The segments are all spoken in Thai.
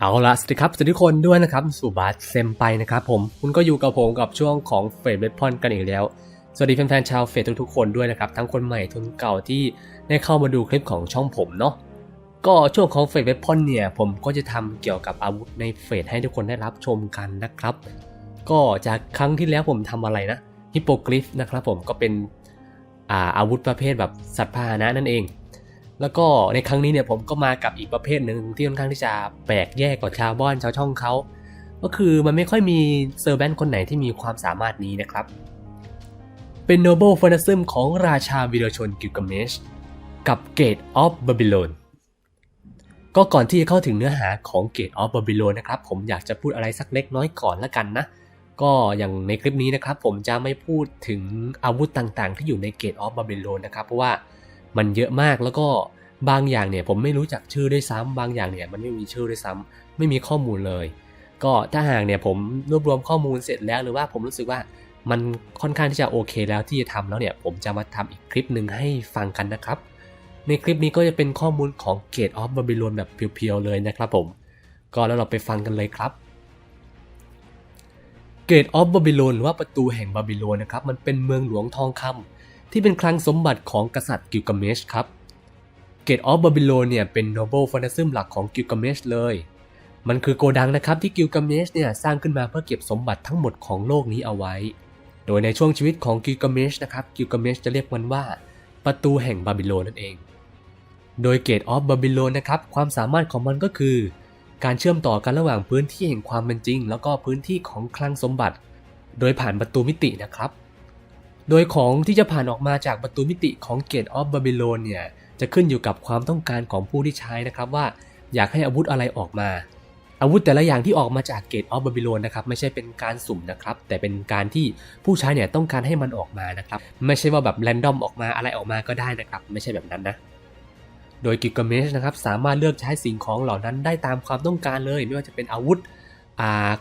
เอาละสวัสดีครับสวัสดีทุกคนด้วยนะครับสู่บาสเซมไปนะครับผมคุณก็อยู่กับผมกับช่วงของเฟดเวทพอนกันอีกแล้ว สวัสดีแฟนๆชาวเฟดทุกๆคนด้วยนะครับทั้งคนใหม่ทุนเก่าที่ได้เข้ามาดูคลิปของช่องผมเนาะก็ช่วงของเฟดเวทพอนเนี่ยผมก็จะทำเกี่ยวกับอาวุธในเฟดให้ทุกคนได้รับชมกันนะครับ ก็จากครั้งที่แล้วผมทำอะไรนะฮิปโปกริฟนะครับผมก็เป็นอาอาวุธประเภทแบบสัตว์พาหนะนั่นเอง แล้วก็ในครั้งนี้เนี่ยผมก็มากับอีกประเภทหนึ่งที่ค่อนข้างที่จะแปลกแยกกว่าชาวบ้านชาวช่องเขา ก็คือมันไม่ค่อยมีเซอร์แวนคนไหนที่มีความสามารถนี้นะครับ เป็นโนเบิลฟ a น a ซึมของราชาวีรชนกิลกเมชกับเกตออฟบาบิโลนก็ก่อนที่จะเข้าถึงเนื้อหาของเกตออฟบาบิโลนนะครับผมอยากจะพูดอะไรสักเล็กน้อยก่อนละกันนะ ก็อย่างในคลิปนี้นะครับผมจะไม่พูดถึงอาวุธต่างๆ ที่อยู่ในเกตออฟบาบิโลนนะครับเพราะว่า มันเยอะมากแล้วก็บางอย่างเนี่ยผมไม่รู้จักชื่อด้วยซ้ำบางอย่างเนี่ยมันไม่มีชื่อด้วยซ้ำไม่มีข้อมูลเลย ก็ถ้าหากเนี่ยผมรวบรวมข้อมูลเสร็จแล้วหรือว่าผมรู้สึกว่ามันค่อนข้างที่จะโอเคแล้วที่จะทำแล้วเนี่ยผมจะมาทำอีกคลิปหนึ่งให้ฟังกันนะครับ ในคลิปนี้ก็จะเป็นข้อมูลของ Gate of Babylon แบบเพียวๆเลยนะครับผม ก็แล้วเราไปฟังกันเลยครับ Gate of Babylon หรือว่าประตูแห่งบาบิโลนนะครับมันเป็นเมืองหลวงทองคำ ที่เป็นคลังสมบัติของกษัตริย์กิลกาเมชครับ เกตออฟบาบิโลเนี่ยเป็นโนเบิลฟ a นซึมหลักของกิลกาเมชเลย มันคือโกดังนะครับที่กิลกาเมชเนี่ยสร้างขึ้นมาเพื่อเก็บสมบัติทั้งหมดของโลกนี้เอาไว้ โดยในช่วงชีวิตของกิลกาเมชนะครับกิลกาเมชจะเรียกมันว่า ประตูแห่งบาบิโลนนั่นเอง โดยเกตออฟบาบิโลนะครับความสามารถของมันก็คือ การเชื่อมต่อกันระหว่างพื้นที่แห่งความเป็นจริง แล้วก็พื้นที่ของคลังสมบัติ โดยผ่านประตูมิตินะครับ โดยของที่จะผ่านออกมาจากประตูมิติของ Gate of Babylon เนี่ยจะขึ้นอยู่กับความต้องการของผู้ที่ใช้นะครับว่าอยากให้อาวุธอะไรออกมา อาวุธแต่ละอย่างที่ออกมาจาก Gate of Babylon นะครับไม่ใช่เป็นการสุ่มนะครับแต่เป็นการที่ผู้ใช้เนี่ยต้องการให้มันออกมานะครับไม่ใช่ว่าแบบแรนดอมออกมาอะไรออกมาก็ได้นะครับไม่ใช่แบบนั้นนะโดยกิกเมชนะครับสามารถเลือกใช้สิ่งของเหล่านั้นได้ตามความต้องการเลย ไม่ว่าจะเป็นอาวุธ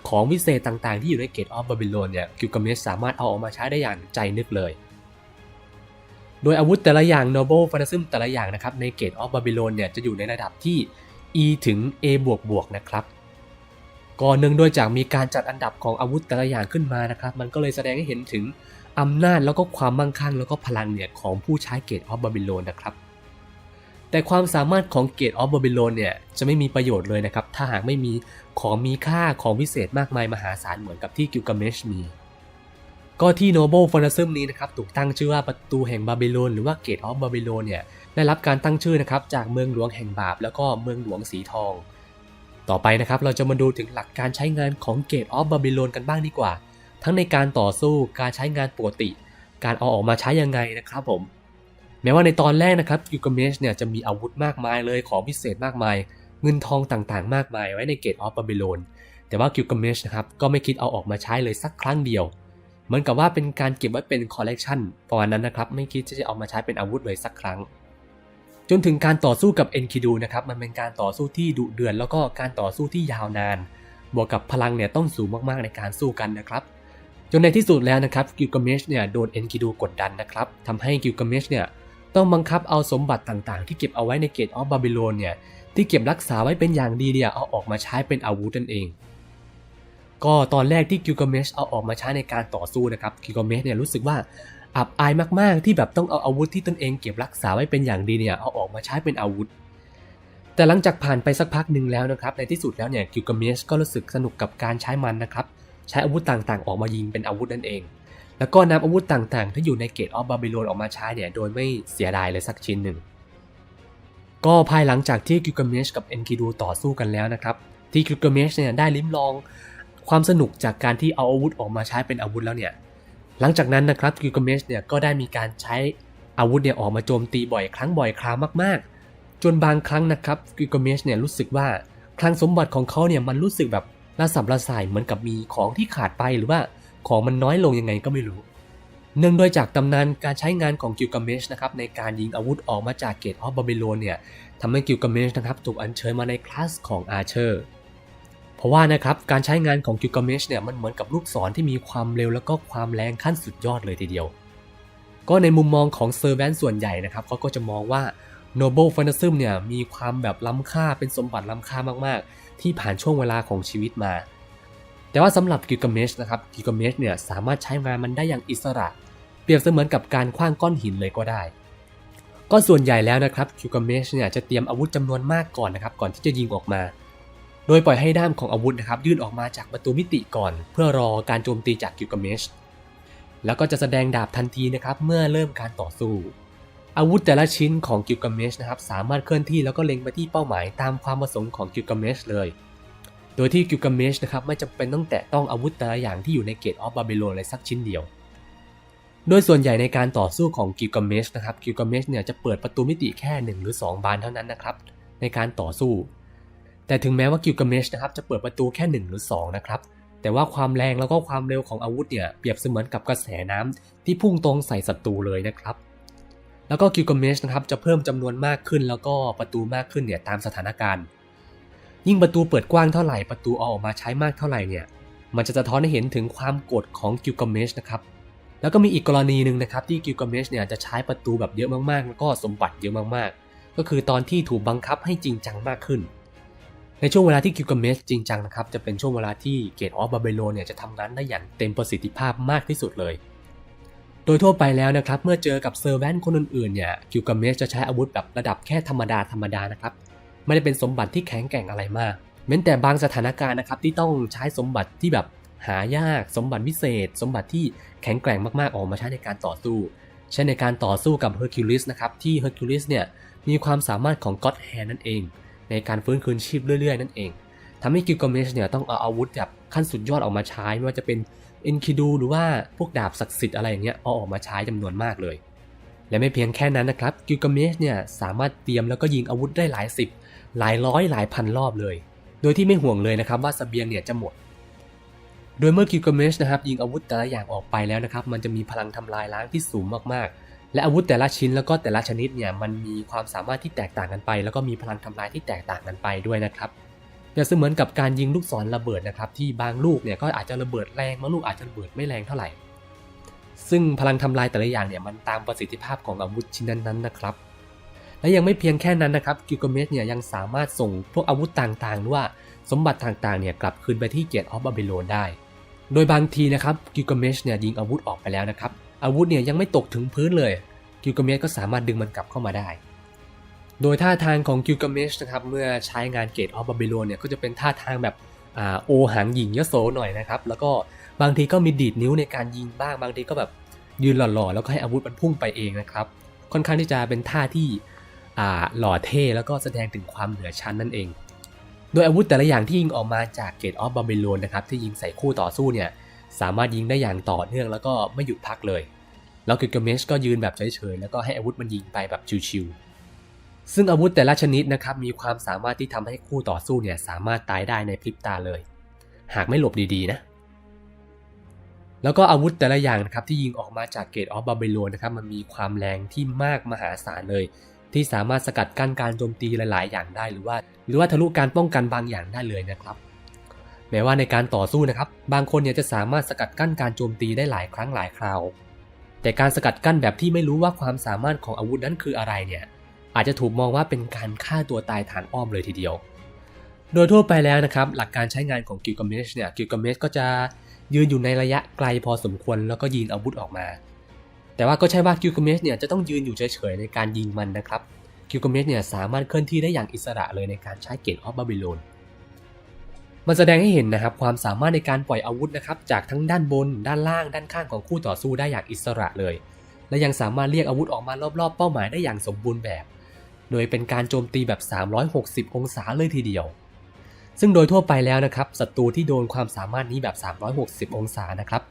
ของวิเศษต่างๆ ที่อยู่ในเกตออฟบาบิโลนเนี่ยกิลกาเมสสามารถเอาออกมาใช้ได้อย่างใจนึกเลย โดยอาวุธแต่ละอย่าง Noble f a n t a s m แต่ละอย่างนะครับในเกตออฟบาบิโลนเนี่ยจะอยู่ในระดับที่ E ถึง A บวกบวกนะครับก่อนหนึ่งโดยจากมีการจัดอันดับของอาวุธแต่ละอย่างขึ้นมานะครับ มันก็เลยแสดงให้เห็นถึงอำนาจแล้วก็ความมั่งคั่งแล้วก็พลังเนี่ยของผู้ใช้เกตออฟบาบิโลนนะครับ แต่ความสามารถของเกตออฟบาบิโลนเนี่ยจะไม่มีประโยชน์เลยนะครับ ถ้าหากไม่มีของมีค่าของพิเศษมากมายมหาศาลเหมือนกับที่กิลกาเมชมี ก็ที่โนเบิลฟอนาซึมนี้นะครับถูกตั้งชื่อว่าประตูแห่งบาบิโลนหรือว่าเกตออฟบาบิโลนเนี่ยได้รับการตั้งชื่อนะครับจากเมืองหลวงแห่งบาปแล้วก็เมืองหลวงสีทอง ต่อไปนะครับเราจะมาดูถึงหลักการใช้งานของเกตออฟบาบิโลนกันบ้างดีกว่า ทั้งในการต่อสู้การใช้งานปกติ การเอาออกมาใช้ยังไงนะครับผม ม้ว่าในตอนแรกนะครับกิลกาเมชเนี่ยจะมีอาวุธมากมายเลยของพิเศษมากมาย เงินทองต่างๆ มากมายไว้ในเกตออฟบาบิโลนแต่ว่ากิลกาเมชนะครับก็ไม่คิดเอาออกมาใช้เลยสักครั้งเดียว เหมือนกับว่าเป็นการเก็บไว้เป็นคอลเลกชันประมาณนั้นนะครับไม่คิดจะเอามาใช้เป็นอาวุธเลยสักครั้ง จนถึงการต่อสู้กับเอ็นคิดูนะครับมันเป็นการต่อสู้ที่ดุเดือดแล้วก็การต่อสู้ที่ยาวนาน บวกกับพลังเนี่ยต้องสูงมากๆในการสู้กันนะครับจนในที่สุดแล้วนะครับกิลกาเมชเนี่ยโดนเอ็นคิดูกดดันนะครับทำให้กิลกาเมชเนี่ย ต้องบังคับเอาสมบัติต่างๆ ที่เก็บเอาไว้ในเกตออฟบาบิโลนเนี่ยที่เก็บรักษาไว้เป็นอย่างดีเนี่ยเอาออกมาใช้เป็นอาวุธนั่นเอง ก็ตอนแรกที่กิลกาเมชเอาออกมาใช้ในการต่อสู้นะครับกิลกาเมชเนี่ยรู้สึกว่าอับอายมากๆ ที่แบบต้องเอาอาวุธที่ตนเองเก็บรักษาไว้เป็นอย่างดีเนี่ยเอาออกมาใช้เป็นอาวุธ แต่หลังจากผ่านไปสักพักหนึ่งแล้วนะครับในที่สุดแล้วเนี่ยกิลกาเมชก็รู้สึกสนุกกับการใช้มันนะครับใช้อาวุธต่างๆ ออกมายิงเป็นอาวุธนั่นเอง แล้วก็นำอาวุธต่างๆ ที่อยู่ในเกตออฟบาบิโลนออกมาใช้เนี่ยโดยไม่เสียดายเลยสักชิ้นหนึ่ง ก็ภายหลังจากที่กิลกาเมชกับเอนคิดูต่อสู้กันแล้วนะครับ ที่กิลกาเมชเนี่ยได้ลิ้มลองความสนุกจากการที่เอาอาวุธออกมาใช้เป็นอาวุธแล้วเนี่ย หลังจากนั้นนะครับกิลกาเมชเนี่ยก็ได้มีการใช้อาวุธเนี่ยออกมาโจมตีบ่อยครั้งบ่อยคราวมากๆ จนบางครั้งนะครับกิลกาเมชเนี่ยรู้สึกว่าคลังสมบัติของเขาเนี่ยมันรู้สึกแบบระสับระสายเหมือนกับมีของที่ขาดไปหรือว่า ของมันน้อยลงยังไงก็ไม่รู้ เนื่องด้วยจากตำนานการใช้งานของกิลกาเมชนะครับในการยิงอาวุธออกมาจากเกตออฟบาบิโลนเนี่ยทำให้กิลกาเมชนะครับถูกอัญเชิญมาในคลาสของอาร์เชอร์เพราะว่านะครับการใช้งานของกิลกาเมชเนี่ยมันเหมือนกับลูกศรที่มีความเร็วแล้วก็ความแรงขั้นสุดยอดเลยทีเดียว ก็ในมุมมองของเซอร์แวนส่วนใหญ่นะครับเขาก็จะมองว่า Noble f a n t a s m เนี่ยมีความแบบล้ำค่าเป็นสมบัติล้ำค่ามากๆ ที่ผ่านช่วงเวลาของชีวิตมา แต่ว่าสำหรับกิลกาเมชนะครับกิลกาเมชเนี่ยสามารถใช้งานมันได้อย่างอิสระ เปรียบเสมือนกับการคว้างก้อนหินเลยก็ได้ ก็ส่วนใหญ่แล้วนะครับกิลกาเมชเนี่ยจะเตรียมอาวุธจำนวนมากก่อนนะครับก่อนที่จะยิงออกมา โดยปล่อยให้ด้ามของอาวุธนะครับยื่นออกมาจากประตูมิติก่อน เพื่อรอการโจมตีจากกิลกาเมชแล้วก็จะแสดงดาบทันทีนะครับเมื่อเริ่มการต่อสู้ อาวุธแต่ละชิ้นของกิลกาเมชนะครับสามารถเคลื่อนที่แล้วก็เล็งไปที่เป้าหมายตามความประสงค์ของกิลกาเมชเลย โดยที่กิลกาเมชนะครับไม่จำเป็นต้องแตะต้องอาวุธแต่ละอย่างที่อยู่ในเกตออฟบาบิโลนเลยสักชิ้นเดียว โดยส่วนใหญ่ในการต่อสู้ของกิลกาเมชนะครับกิลกาเมชเนี่ยจะเปิดประตูมิติแค่ 1 หรือ 2 บานเท่านั้นนะครับในการต่อสู้ แต่ถึงแม้ว่ากิลกาเมชนะครับจะเปิดประตูแค่ 1 หรือ 2 นะครับแต่ว่าความแรงแล้วก็ความเร็วของอาวุธเนี่ยเปรียบเสมือนกับกระแสน้ำที่พุ่งตรงใส่ศัตรูเลยนะครับ แล้วก็กิลกาเมชนะครับจะเพิ่มจำนวนมากขึ้นแล้วก็ประตูมากขึ้นเนี่ยตามสถานการณ์ ยิ่งประตูเปิดกว้างเท่าไหร่ประตูเอาออกมาใช้มากเท่าไหร่เนี่ย มันจะสะท้อนให้เห็นถึงความโกรธของกิลกาเมชนะครับ แล้วก็มีอีกกรณีหนึ่งนะครับที่กิลกาเมชเนี่ยจะใช้ประตูแบบเยอะมากๆ แล้วก็สมบัติเยอะมากๆ ก็คือตอนที่ถูกบังคับให้จริงจังมากขึ้น ในช่วงเวลาที่กิลกาเมชจริงจังนะครับจะเป็นช่วงเวลาที่เกตออฟบาเบโลเนี่ยจะทำงานได้อย่างเต็มประสิทธิภาพมากที่สุดเลยโดยทั่วไปแล้วนะครับเมื่อเจอกับเซอร์แวนคนอื่นๆเนี่ยกิลกาเมชจะใช้อาวุธแบบระดับแค่ธรรมดาธรรมดานะครับ ไม่ได้เป็นสมบัติที่แข็งแกร่งอะไรมากเม้นแต่บางสถานการณ์นะครับที่ต้องใช้สมบัติที่แบบหายากสมบัติพิเศษ สมบัติที่แข็งแกร่งมากๆออกมาใช้ในการต่อสู้เช่นในการต่อสู้กับเฮอร์คิวลิสนะครับที่เฮอร์คิวลิสเนี่ยมีความสามารถของก็อดแฮนนั่นเอง ในการฟื้นคืนชีพเรื่อยๆ นั่นเองทำให้กิลกาเมชเนี่ยต้องเอาอาวุธแบบขั้นสุดยอดออกมาใช้ ไม่ว่าจะเป็นเอ็นคิดูหรือว่าพวกดาบศักดิ์สิทธิ์อะไรอย่างเงี้ยเอาออกมาใช้จำนวนมากเลย และไม่เพียงแค่นั้นนะครับกิลกาเมชเนี่ยสามารถเตรียมแล้วก็ยิงอาวุธได้หลายสิบ หลายร้อยหลายพันรอบเลย โดยที่ไม่ห่วงเลยนะครับว่าสเสบียงเนี่ยจะหมด โดยเมื่อกิลกเมชนะครับยิงอาวุธแต่ละอย่างออกไปแล้วนะครับมันจะมีพลังทำลายล้างที่สูงมากๆ และอาวุธแต่ละชิ้นแล้วก็แต่ละชนิดเนี่ยมันมีความสามารถที่แตกต่างกันไป แล้วก็มีพลังทำลายที่แตกต่างกันไปด้วยนะครับเปรียบเสมือนกับการยิงลูกศรระเบิดนะครับที่บางลูกเนี่ยก็อาจจะระเบิดแรงบางลูกอาจจะระเบิดไม่แรงเท่าไหร่ ซึ่งพลังทำลายแต่ละอย่างเนี่ยมันตามประสิทธิภาพของอาวุธชิ้นนั้นๆนะครับ และยังไม่เพียงแค่นั้นนะครับกิลกเมชเนี่ยยังสามารถส่งพวกอาวุธต่างๆหรือว่าสมบัติต่างๆเนี่ยกลับคืนไปที่เกตออฟบาบิโลนได้ โดยบางทีนะครับกิลกเมชเนี่ยยิงอาวุธออกไปแล้วนะครับอาวุธเนี่ยยังไม่ตกถึงพื้นเลยกิลกเมชก็สามารถดึงมันกลับเข้ามาได้ โดยท่าทางของกิลกเมชนะครับเมื่อใช้งานเกตออฟบาบิโลนเนี่ยก็จะเป็นท่าทางแบบอ่าโอหางหญิงยโสหน่อยนะครับแล้วก็บางทีก็มีดีดนิ้วในการยิงบ้างบางทีก็แบบยืนหล่อๆ แล้วก็ให้อาวุธมันพุ่งไปเองนะครับค่อนข้างที่จะเป็นท่าที่อ่า หล่อเท่แล้วก็แสดงถึงความเหนือชั้นนั่นเอง โดยอาวุธแต่ละอย่างที่ยิงออกมาจากเกตออฟบาบิโลนนะครับที่ยิงใส่คู่ต่อสู้เนี่ยสามารถยิงได้อย่างต่อเนื่องแล้วก็ไม่หยุดพักเลย แล้วกิลกเมชก็ยืนแบบเฉยๆแล้วก็ให้อาวุธมันยิงไปแบบชิวๆซึ่งอาวุธแต่ละชนิดนะครับมีความสามารถที่ทำให้คู่ต่อสู้เนี่ยสามารถตายได้ในพริบตาเลย หากไม่หลบดีๆนะแล้วก็อาวุธแต่ละอย่างนะครับที่ยิงออกมาจากเกตออฟบาบิโลนนะครับมันมีความแรงที่มากมหาศาลเลย ที่สามารถสกัดกั้นการโจมตีหลาย ๆ อย่างได้หรือว่า หรือว่าทะลุการป้องกันบางอย่างได้เลยนะครับ แม้ว่าในการต่อสู้นะครับ บางคนเนี่ยจะสามารถสกัดกั้นการโจมตีได้หลายครั้งหลายคราว แต่การสกัดกั้นแบบที่ไม่รู้ว่าความสามารถของอาวุธนั้นคืออะไรเนี่ยอาจจะถูกมองว่าเป็นการฆ่าตัวตายฐานอ้อมเลยทีเดียว โดยทั่วไปแล้วนะครับหลักการใช้งานของกิลกาเมชเนี่ยกิลกาเมชก็จะยืนอยู่ในระยะไกลพอสมควรแล้วก็ยิงอาวุธออกมา แต่ว่าก็ใช่ว่ากิลกาเมชเนี่ยจะต้องยืนอยู่เฉยๆในการยิงมันนะครับกิลกาเมชเนี่ยสามารถเคลื่อนที่ได้อย่างอิสระเลยในการใช้เกตออฟบาบิโลนมันแสดงให้เห็นนะครับความสามารถในการปล่อยอาวุธนะครับจากทั้งด้านบน ด้านล่าง ด้านข้างของคู่ต่อสู้ได้อย่างอิสระเลย และยังสามารถเรียกอาวุธออกมารอบๆ เป้าหมายได้อย่างสมบูรณ์แบบ โดยเป็นการโจมตีแบบ 360 องศาเลยทีเดียว ซึ่งโดยทั่วไปแล้วนะครับศัตรูที่โดนความสามารถนี้แบบ 360 องศานะครับ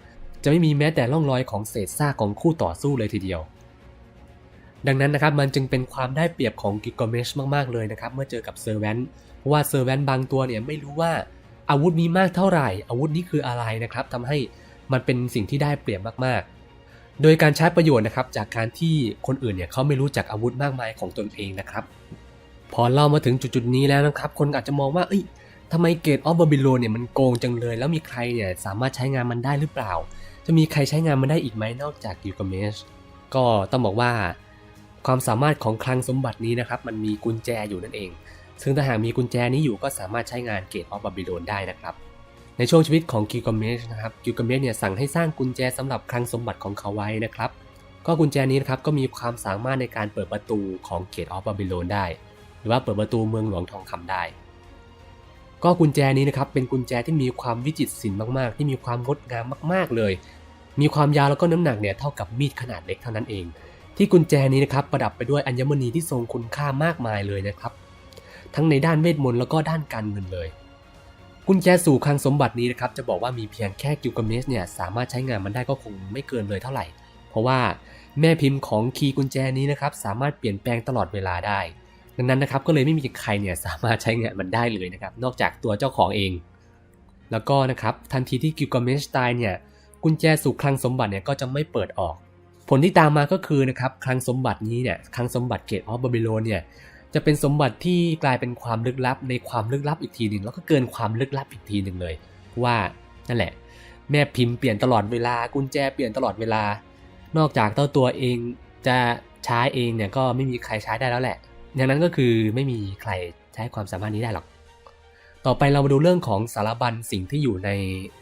จะไม่มีแม้แต่ร่องรอยของเศษซากของคู่ต่อสู้เลยทีเดียว ดังนั้นนะครับมันจึงเป็นความได้เปรียบของกิกเมชมากๆเลยนะครับเมื่อเจอกับเซอร์แวนเพราะว่าเซอร์แวนบางตัวเนี่ยไม่รู้ว่าอาวุธมีมากเท่าไหร่ อาวุธนี้คืออะไรนะครับทำให้มันเป็นสิ่งที่ได้เปรียบมากๆ โดยการใช้ประโยชน์นะครับจากการที่คนอื่นเนี่ยเขาไม่รู้จักอาวุธมากมายของตนเองนะครับ พอเล่ามาถึงจุดๆนี้แล้วนะครับ คนอาจจะมองว่าเอ้ยทำไมเกตออฟบาบิโลเนี่ยมันโกงจังเลย แล้วมีใครเนี่ยสามารถใช้งานมันได้หรือเปล่า จะมีใครใช้งานมันได้อีกไหมนอกจากกิลกาเมชก็ต้องบอกว่าความสามารถของคลังสมบัตินี้นะครับ มันมีกุญแจอยู่นั่นเอง ซึ่งถ้าหากมีกุญแจนี้อยู่ก็สามารถใช้งานเกตออฟบาบิโลนได้นะครับ ในช่วงชีวิตของกิลกาเมชนะครับกิลกาเมชเนี่ยสั่งให้สร้างกุญแจสำหรับคลังสมบัติของเขาไว้นะครับ ก็กุญแจนี้นะครับก็มีความสามารถในการเปิดประตูของเกตออฟบาบิโลนได้ หรือว่าเปิดประตูเมืองหลวงทองคำได้ก็กุญแจนี้นะครับเป็นกุญแจที่มีความวิจิตรศิลป์มาก ๆ ที่มีความงดงามมาก ๆ เลย มีความยาวแล้วก็น้ำหนักเนี่ยเท่ากับมีดขนาดเล็กเท่านั้นเอง ที่กุญแจนี้นะครับประดับไปด้วยอัญมณีที่ทรงคุณค่ามากมายเลยนะครับ ทั้งในด้านเวทมนต์แล้วก็ด้านการเงินเลย กุญแจสู่คลังสมบัตินี้นะครับจะบอกว่ามีเพียงแค่กิลกาเมสเนี่ยสามารถใช้งานมันได้ก็คงไม่เกินเลยเท่าไหร่ เพราะว่าแม่พิมพ์ของคีย์กุญแจนี้นะครับสามารถเปลี่ยนแปลงตลอดเวลาได้ ดังนั้นนะครับก็เลยไม่มีใครเนี่ยสามารถใช้งานมันได้เลยนะครับนอกจากตัวเจ้าของเอง แล้วก็นะครับทันทีที่กิลกาเมสตายเนี่ย กุญแจสู่คลังสมบัติเนี่ยก็จะไม่เปิดออก ผลที่ตามมาก็คือนะครับคลังสมบัตินี้เนี่ยคลังสมบัติเกตออฟบาบิโลนเนี่ยจะเป็นสมบัติที่กลายเป็นความลึกลับในความลึกลับอีกทีหนึ่งแล้วก็เกินความลึกลับอีกทีหนึ่งเลย ว่านั่นแหละ แม่พิมพ์เปลี่ยนตลอดเวลากุญแจเปลี่ยนตลอดเวลา นอกจากเจ้าตัวเองจะใช้เองเนี่ยก็ไม่มีใครใช้ได้แล้วแหละดังนั้นก็คือไม่มีใครใช้ความสามารถนี้ได้หรอก ต่อไปเรามาดูเรื่องของสารบัญสิ่งที่อยู่ใน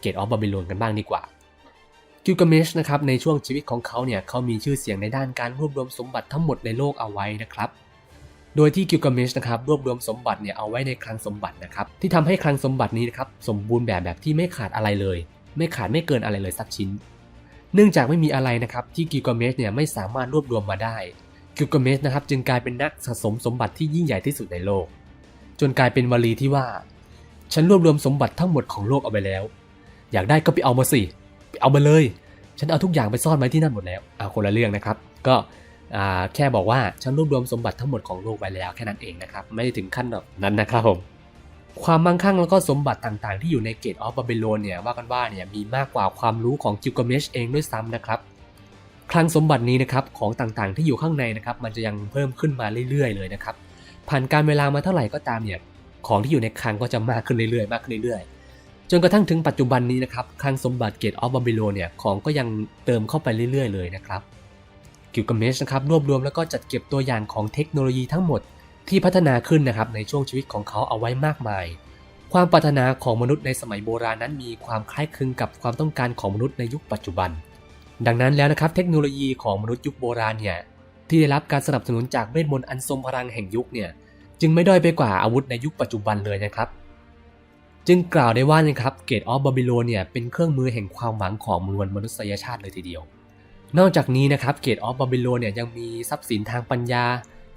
เกตออฟบาบิโลนกันบ้างดีกว่า กิลกาเมชนะครับในช่วงชีวิตของเขาเนี่ยเขามีชื่อเสียงในด้านการรวบรวมสมบัติทั้งหมดในโลกเอาไว้นะครับ โดยที่กิลกาเมชนะครับรวบรวมสมบัติเนี่ยเอาไว้ในคลังสมบัตินะครับที่ทำให้คลังสมบัตินี้นะครับสมบูรณ์แบบแบบที่ไม่ขาดอะไรเลย ไม่ขาดไม่เกินอะไรเลยสักชิ้น เนื่องจากไม่มีอะไรนะครับที่กิลกาเมชเนี่ยไม่สามารถรวบรวมมาได้กิลกาเมชนะครับจึงกลายเป็นนักสะสมสมบัติที่ยิ่งใหญ่ที่สุดในโลก จนกลายเป็นวลีที่ว่า ฉันรวบรวมสมบัติทั้งหมดของโลกเอาไปแล้ว อยากได้ก็ไปเอามาสิ เอามาเลย ฉันเอาทุกอย่างไปซ่อนไว้ที่นั่นหมดแล้วเอาคนละเรื่องนะครับ ก็แค่บอกว่าฉันรวบรวมสมบัติทั้งหมดของโลกไว้แล้วแค่นั้นเองนะครับ ไม่ได้ถึงขั้นแบบนั้นนะครับผมความมั่งคั่งแล้วก็สมบัติต่างๆ ที่อยู่ในเกตออฟบาบิโลนเนี่ยว่ากันว่าเนี่ยมีมากกว่าความรู้ของกิลกาเมชเองด้วยซ้ำนะครับคลังสมบัตินี้นะครับของต่างๆ ที่อยู่ข้างในนะครับมันจะยังเพิ่มขึ้นมาเรื่อยๆ เลยนะครับผ่านการเวลามาเท่าไหร่ก็ตามเนี่ยของที่อยู่ในคลังก็จะมากขึ้นเรื่อยๆ มากขึ้นเรื่อยๆ จนกระทั่งถึงปัจจุบันนี้นะครับคลังสมบัติเกตออฟบาบิโลเนี่ยของก็ยังเติมเข้าไปเรื่อยๆ เลยนะครับกิลกาเมชนะครับรวบรวมแล้วก็จัดเก็บตัวอย่างของเทคโนโลยีทั้งหมดที่พัฒนาขึ้นนะครับในช่วงชีวิตของเขาเอาไว้มากมาย ความปรารถนาของมนุษย์ในสมัยโบราณนั้นมีความคล้ายคลึงกับความต้องการของมนุษย์ในยุคปัจจุบัน ดังนั้นแล้วนะครับเทคโนโลยีของมนุษย์ยุคโบราณเนี่ยที่ได้รับการสนับสนุนจากเวทมนต์อันทรงพลังแห่งยุคเนี่ยจึงไม่ด้อยไปกว่าอาวุธในยุคปัจจุบันเลยนะครับ จึงกล่าวได้ว่านะครับเกตออฟบาบิโลเนี่ยเป็นเครื่องมือแห่งความหวังของมวลมนุษยชาติเลยทีเดียว นอกจากนี้นะครับเกตออฟบาบิโลเนี่ยยังมีทรัพย์สินทางปัญญา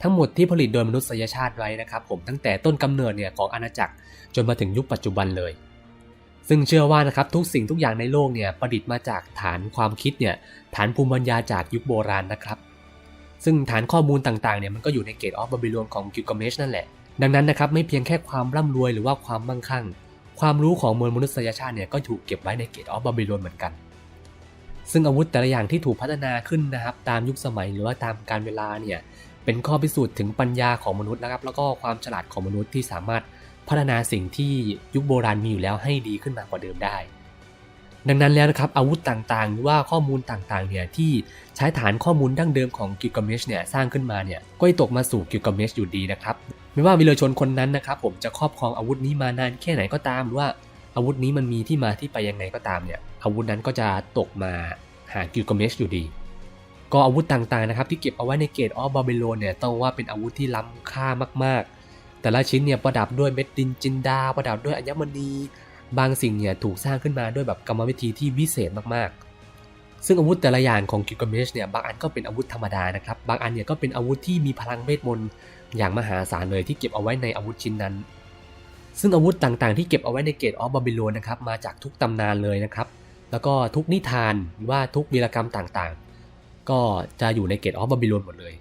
ทั้งหมดที่ผลิตโดยมนุษยชาติไว้นะครับผมตั้งแต่ต้นกำเนิดเนี่ยของอาณาจักรจนมาถึงยุคปัจจุบันเลย ซึ่งเชื่อว่านะครับทุกสิ่งทุกอย่างในโลกเนี่ยประดิษฐ์มาจากฐานความคิดเนี่ยฐานภูมิปัญญาจากยุคโบราณนะครับซึ่งฐานข้อมูลต่างๆเนี่ยมันก็อยู่ในเกตออฟบาบิโลนของกิลกาเมชนั่นแหละดังนั้นนะครับไม่เพียงแค่ความร่ำรวยหรือว่าความมั่งคั่ง ความรู้ของมวลมนุษยชาติเนี่ยก็ถูกเก็บไว้ในเกตออฟบาบิโลนเหมือนกัน ซึ่งอาวุธแต่ละอย่างที่ถูกพัฒนาขึ้นนะครับ ตามยุคสมัยหรือว่าตามการเวลาเนี่ยเป็นข้อพิสูจน์ถึงปัญญาของมนุษย์นะครับ แล้วก็ความฉลาดของมนุษย์ที่สามารถพัฒนาสิ่งที่ยุคโบราณมีอยู่แล้วให้ดีขึ้นมากว่าเดิมได้ ดังนั้นแล้วนะครับอาวุธต่างๆ หรือว่าข้อมูลต่างๆเนี่ยที่ใช้ฐานข้อมูลดั้งเดิมของกิลกาเมชเนี่ยสร้างขึ้นมาเนี่ยก็ตกมาสู่กิลกาเมชอยู่ดีนะครับ ไม่ว่าวิเลชนคนนั้นนะครับผมจะครอบครองอาวุธนี้มานานแค่ไหนก็ตามหรือว่าอาวุธนี้มันมีที่มาที่ไปยังไงก็ตามเนี่ยอาวุธนั้นก็จะตกมาหากิลกาเมชอยู่ดี ก็อาวุธต่างๆนะครับที่เก็บเอาไว้ในเกตออฟบาบิโลนเนี่ยต้องว่าเป็นอาวุธที่ล้ำค่ามากๆ แต่ละชิ้นเนี่ยประดับด้วยเม็ดดินจินดา ประดับด้วยอัญมณี บางสิ่งเนี่ยถูกสร้างขึ้นมาด้วยแบบกรรมวิธีที่วิเศษมากๆ ซึ่งอาวุธแต่ละอย่างของกิลกาเมชเนี่ยบางอันก็เป็นอาวุธธรรมดานะครับบางอันเนี่ยก็เป็นอาวุธที่มีพลังเวทมนต์ อย่างมหาศาลเลยที่เก็บเอาไว้ในอาวุธชิ้นนั้น ซึ่งอาวุธต่างๆ ที่เก็บเอาไว้ในเกตออฟบาบิโลนนะครับมาจากทุกตำนานเลยนะครับ แล้วก็ทุกนิทานหรือว่าทุกวีรกรรมต่างๆ ก็จะอยู่ในเกตออฟบาบิโลนหมดเลย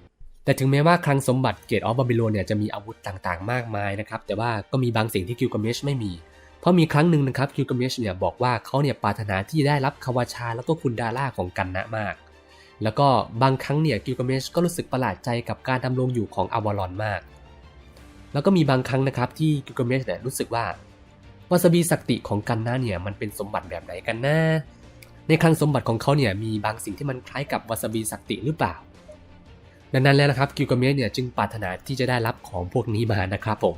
แต่ถึงแม้ว่าคลังสมบัติเกตออฟบาบิโลนเนี่ยจะมีอาวุธต่างๆ มากมายนะครับแต่ว่าก็มีบางสิ่งที่กิลกาเมชไม่มีเพราะมีครั้งหนึ่งนะครับกิลกาเมชเนี่ยบอกว่าเขาเนี่ยปรารถนาที่ได้รับคาวาชาแล้วก็คุณดาร่าของกันนะมาก แล้วก็บางครั้งเนี่ยกิลกาเมชก็รู้สึกประหลาดใจกับการดำรงอยู่ของอวารอนมาก แล้วก็มีบางครั้งนะครับที่กิลกาเมชเนี่ยรู้สึกว่าวาซาบิสักติของกันนะเนี่ยมันเป็นสมบัติแบบไหนกันนะในคลังสมบัติของเขาเนี่ยมีบางสิ่งที่มันคล้ายกับวาซาบิสักติหรือเปล่า ดังนั้นแล้วนะครับกิลกาเมชเนี่ยจึงปรารถนาที่จะได้รับของพวกนี้มานะครับผม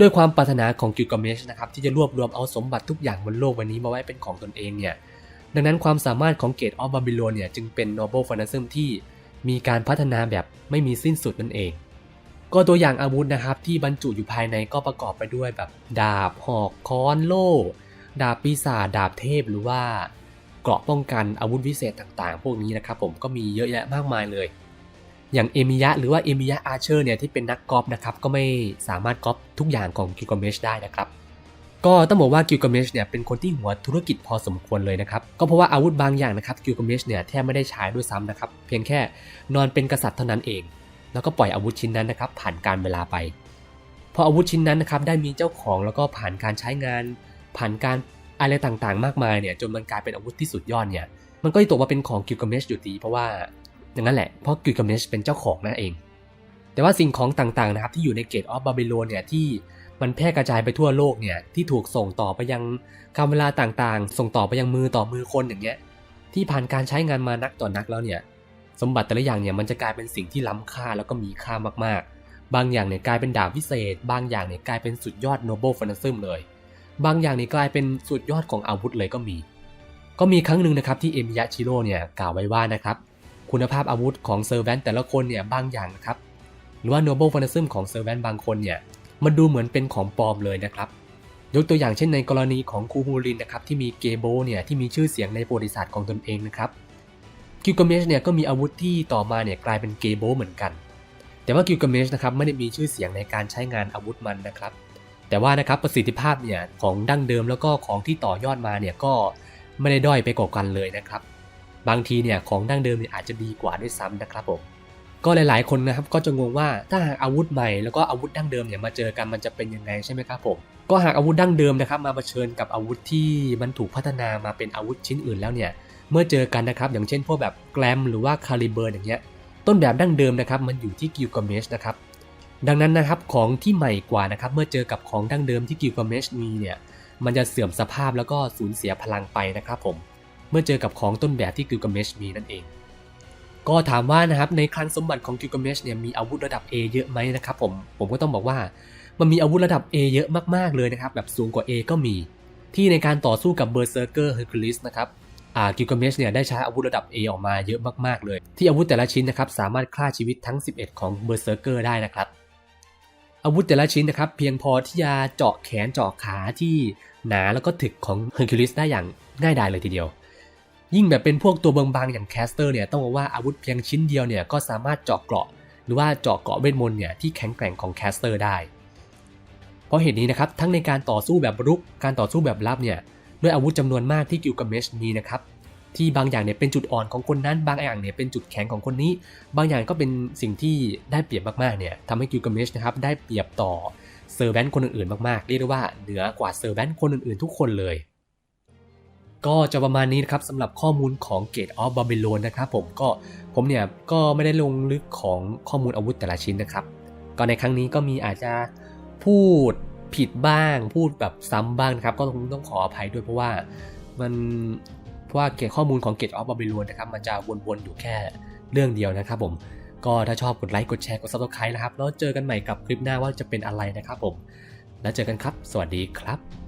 ด้วยความปรารถนาของกิลกาเมชนะครับที่จะรวบรวมเอาสมบัติทุกอย่างบนโลกใบนี้มาไว้เป็นของตนเองเนี่ย ดังนั้นความสามารถของเกตออฟบาบิโลเนี่ยจึงเป็นโนเบิลฟ a น t ซึมที่มีการพัฒนาแบบไม่มีสิ้นสุดนั่นเอง ก็ตัวอย่างอาวุธนะครับที่บรรจุอยู่ภายในก็ประกอบไปด้วยแบบ ดาบหอกค้อนโล่ ดาบปีศาจดาบเทพหรือว่าเกราะป้องกันอาวุธวิเศษต่างๆ พวกนี้นะครับผมก็มีเยอะแยะมากมายเลย อย่างเอมิยะหรือว่าเอมิยะอาร์เชอร์เนี่ยที่เป็นนักกอล์ฟนะครับก็ไม่สามารถกอล์ฟทุกอย่างของกิลกเมชได้นะครับ ก็ต้องบอกว่ากิลกาเมชเนี่ยเป็นคนที่หัวธุรกิจพอสมควรเลยนะครับก็เพราะว่าอาวุธบางอย่างนะครับกิลกาเมชเนี่ยแทบไม่ได้ใช้ด้วยซ้ำนะครับเพียงแค่นอนเป็นกษัตริย์เท่านั้นเอง แล้วก็ปล่อยอาวุธชิ้นนั้นนะครับผ่านการเวลาไปพออาวุธชิ้นนั้นนะครับได้มีเจ้าของแล้วก็ผ่านการใช้งาน ผ่านการอะไรต่างๆ มากมายเนี่ยจนมันกลายเป็นอาวุธที่สุดยอดเนี่ยมันก็จะตกมาเป็นของกิลกาเมชอยู่ดีเพราะว่าอย่างนั้นแหละเพราะกิลกาเมชเป็นเจ้าของนั่นเอง แต่ว่าสิ่งของต่างๆนะครับที่อยู่ในเกตออฟบาบิโลนเนี่ยที่ มันแพร่กระจายไปทั่วโลกเนี่ยที่ถูกส่งต่อไปยังการเวลาต่างๆ ส่งต่อไปยังมือต่อมือคนอย่างเงี้ยที่ผ่านการใช้งานมานักต่อนักแล้วเนี่ยสมบัติแต่ละอย่างเนี่ยมันจะกลายเป็นสิ่งที่ล้ำค่าแล้วก็มีค่ามากๆ บางอย่างเนี่ยกลายเป็นดาบวิเศษ บางอย่างเนี่ยกลายเป็นสุดยอดโนเบิลฟ a นซึมเลย บางอย่างเนี่ยกลายเป็นสุดยอดของอาวุธเลยก็มี ก็มีครั้งหนึ่งนะครับที่เอมิยะชิโร่เนี่ยกล่าวไว้ว่านะครับคุณภาพอาวุธของเซอร์แวนแต่ละคนเนี่ยบางอย่างนะครับหรือว่าโนเบิลฟ a นซึมของเซอร์แวนบางคนเนี่ย มันดูเหมือนเป็นของปลอมเลยนะครับ ยกตัวอย่างเช่นในกรณีของคูฮูรินนะครับที่มีเกโบเนี่ยที่มีชื่อเสียงในประวัติศาสตร์ของตนเองนะครับกิลกาเมชเนี่ยก็มีอาวุธที่ต่อมาเนี่ยกลายเป็นเกโบเหมือนกัน แต่ว่ากิลกาเมชนะครับไม่ได้มีชื่อเสียงในการใช้งานอาวุธมันนะครับ แต่ว่านะครับประสิทธิภาพเนี่ยของดั้งเดิมแล้วก็ของที่ต่อยอดมาเนี่ยก็ไม่ได้ด้อยไปกว่ากันเลยนะครับ บางทีเนี่ยของดั้งเดิมเนี่ยอาจจะดีกว่าด้วยซ้ำนะครับผม ก็หลายๆ คนนะครับก็จะงงว่าถ้าหากอาวุธใหม่แล้วก็อาวุธดั้งเดิมเนี่ยมาเจอกันมันจะเป็นยังไงใช่ไหมครับผมก็หากอาวุธดั้งเดิมนะครับมาเผชิญกับอาวุธที่มันถูกพัฒนามาเป็นอาวุธชิ้นอื่นแล้วเนี่ยเมื่อเจอกันนะครับอย่างเช่นพวกแบบแกรมหรือว่าคาลิเบอร์อย่างเงี้ยต้นแบบดั้งเดิมนะครับมันอยู่ที่กิลกาเมชนะครับดังนั้นนะครับของที่ใหม่กว่านะครับเมื่อเจอกับของดั้งเดิมที่กิลกาเมชมีเนี่ยมันจะเสื่อมสภาพแล้วก็สูญเสียพลังไปนะครับผมเมื่อเจอกับของต้นแบบที่กิลกาเมชมีนั่นเอง ก็ถามว่านะครับในคลังสมบัติของกิลกาเมชเนี่ยมีอาวุธระดับ A เยอะไหมนะครับผมผมก็ต้องบอกว่ามันมีอาวุธระดับ A เยอะมากๆเลยนะครับแบบสูงกว่า A ก็มี ที่ในการต่อสู้กับเบอร์เซอร์เกอร์เฮอร์คิวลิสนะครับอ่ากิลกาเมชเนี่ยได้ใช้อาวุธระดับ A ออกมาเยอะมากๆเลย ที่อาวุธแต่ละชิ้นนะครับสามารถฆ่าชีวิตทั้ง 11 ของเบอร์เซอร์เกอร์ได้นะครับอาวุธแต่ละชิ้นนะครับเพียงพอที่จะเจาะแขนเจาะขาที่หนาแล้วก็ถึกของเฮอร์คิวลิสได้อย่างง่ายดายเลยทีเดียว ยิ่งแบบเป็นพวกตัวบางๆอย่างแคสเตอร์เนี่ยต้องบอกว่าอาวุธเพียงชิ้นเดียวเนี่ยก็สามารถเจาะเกราะ หรือว่าเจาะเกราะเวทมนต์เนี่ยที่แข็งแกร่งของแคสเตอร์ได้ เพราะเหตุนี้นะครับทั้งในการต่อสู้แบบรุกการต่อสู้แบบลับเนี่ยด้วยอาวุธจำนวนมากที่กิลกาเมชมีนะครับที่บางอย่างเนี่ยเป็นจุดอ่อนของคนนั้นบางอย่างเนี่ยเป็นจุดแข็งของคนนี้ บางอย่างก็เป็นสิ่งที่ได้เปรียบมากๆเนี่ยทำให้กิลกาเมชนะครับได้เปรียบต่อเซอร์แวนคนอื่นๆมากๆเรียกได้ว่าเหนือกว่าเซอร์แวนคนอื่นๆ ทุกคนเลย ก็จะประมาณนี้นะครับสำหรับข้อมูลของ Gate of Babylon นะครับผมก็ผมเนี่ยก็ไม่ได้ลงลึกของข้อมูลอาวุธแต่ละชิ้นนะครับ ก็ในครั้งนี้ก็มีอาจจะพูดผิดบ้างพูดแบบซ้ำบ้างนะครับ ก็ต้องต้องขออภัยด้วยเพราะว่ามันเพราะว่าเกตข้อมูลของ Gate of Babylon นะครับมันจะวนๆอยู่แค่เรื่องเดียวนะครับผมก็ถ้าชอบกดไลค์กดแชร์กด subscribe นะครับแล้วเจอกันใหม่กับคลิปหน้าว่าจะเป็นอะไรนะครับผม แล้วเจอกันครับ สวัสดีครับ